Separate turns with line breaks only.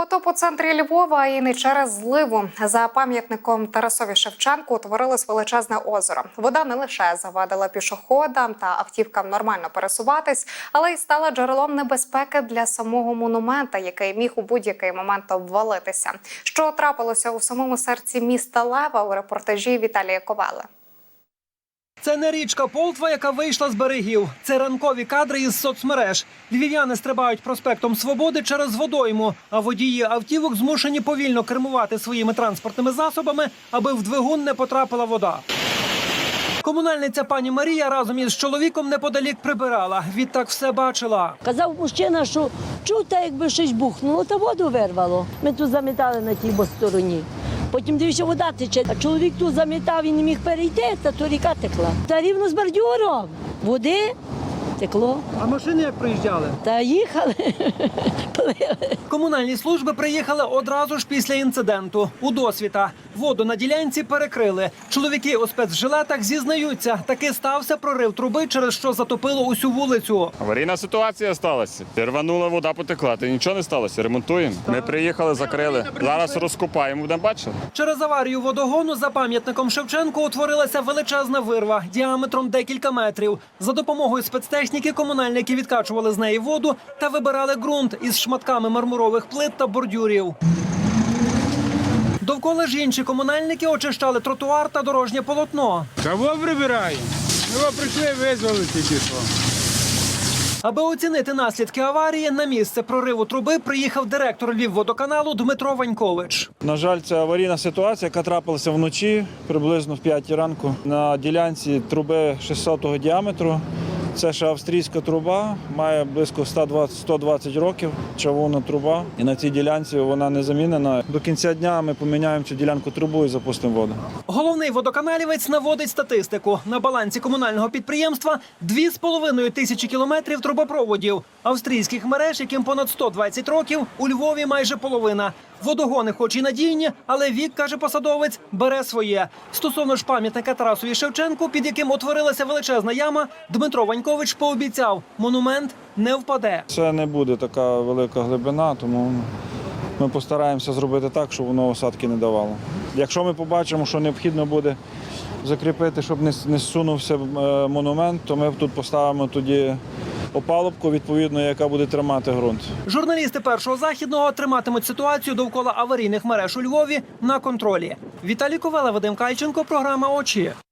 Потоп у центрі Львова і не через зливу. За пам'ятником Тарасові Шевченку утворилось величезне озеро. Вода не лише завадила пішоходам та автівкам нормально пересуватись, але й стала джерелом небезпеки для самого монумента, який міг у будь-який момент обвалитися. Що трапилося у самому серці міста Лева у репортажі Віталія Ковали.
Це не річка Полтва, яка вийшла з берегів. Це ранкові кадри із соцмереж. Львів'яни стрибають проспектом Свободи через водойму, а водії автівок змушені повільно кермувати своїми транспортними засобами, аби в двигун не потрапила вода. Комунальниця пані Марія разом із чоловіком неподалік прибирала. Відтак все бачила.
Казав мужчина, що чув, та якби щось бухнуло, та воду вирвало. Ми тут замітали на тій бо стороні. Потім дивився, вода тече. А чоловік тут замітав і не міг перейти, та то ріка текла. Та рівно з бордюром. Води текло.
А машини як приїжджали?
Та їхали.
Комунальні служби приїхали одразу ж після інциденту. У досвіта воду на ділянці перекрили. Чоловіки у спецжилетах зізнаються, таки стався прорив труби, через що затопило усю вулицю.
Аварійна ситуація сталася. Рванула вода потекла. Та нічого не сталося. Ремонтуємо. Ми приїхали, закрили. Зараз розкопаємо, будемо бачити.
Через аварію водогону за пам'ятником Шевченко утворилася величезна вирва діаметром декілька метрів. За допомогою спецтехніки комунальники відкачували з неї воду та вибирали ґрунт із шматками мармурових плит та бордюрів. Довкола ж інші комунальники очищали тротуар та дорожнє полотно.
Кого прибираємо? Ми вам прийшли визвали тільки що.
Аби оцінити наслідки аварії, на місце прориву труби приїхав директор Львівводоканалу Дмитро Ванькович.
На жаль, це аварійна ситуація, яка трапилася вночі, приблизно в 5 ранку. На ділянці труби 600 діаметру. Це ще австрійська труба, має близько 120, 120 років. Чавунна труба. І на цій ділянці вона не замінена. До кінця дня ми поміняємо цю ділянку трубу і запустимо воду.
Головний водоканалівець наводить статистику. На балансі комунального підприємства 2,5 тисячі кілометрів трубопроводів. Австрійських мереж, яким понад 120 років, у Львові майже половина. Водогони, хоч і надійні, але вік, каже посадовець, бере своє. Стосовно ж пам'ятника Тарасові Шевченку, під яким утворилася величезна яма, Дмитро Ванькович пообіцяв, монумент не впаде.
Це не буде така велика глибина, тому ми постараємося зробити так, щоб воно осадки не давало. Якщо ми побачимо, що необхідно буде закріпити, щоб не, зсунувся е, монумент, то ми тут поставимо тоді опалубку, відповідно, яка буде тримати ґрунт.
Журналісти першого західного триматимуть ситуацію довкола аварійних мереж у Львові на контролі. Віталій Ковела, Вадим Кальченко, програма Очі.